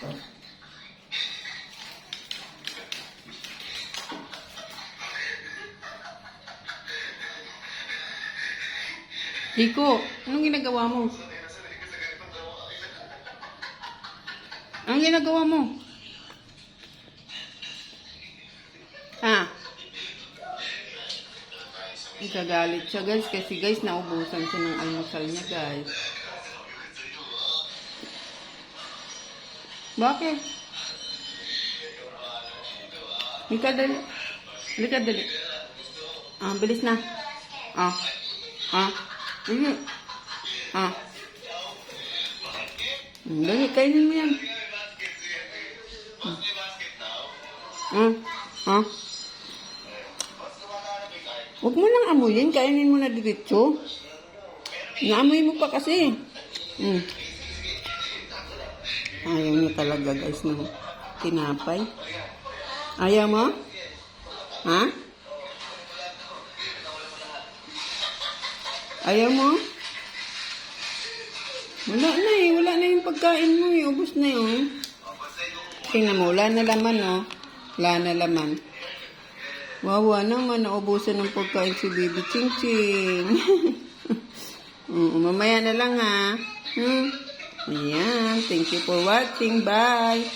Rico, anong ginagawa mo? Anong ginagawa mo? Ha? Ikagalit siya guys kasi guys naubusan siya ng almusal niya guys. Bakit? Halika dali. Halika dali. Ah, bilis na. Ah. Ah. Mhm. Ah. Hmm, Dali, kainin mo yan. Hmm. Ah. Huwag mo nang amuyin, kainin mo na diretso. Naamoy mo pa kasi. Hmm. Ayaw niya talaga guys ng tinapay. Ayaw mo? Ha? Ayaw mo? Wala na eh. Wala na yung pagkain mo eh. Ubus na yun. Tingnan mo. Wala na laman oh. Wala na laman. Wawa naman. Naubusan ng pagkain si Baby Ching Ching. Mamaya na lang ha. Hmm. Ayan. Thank you for watching. Bye.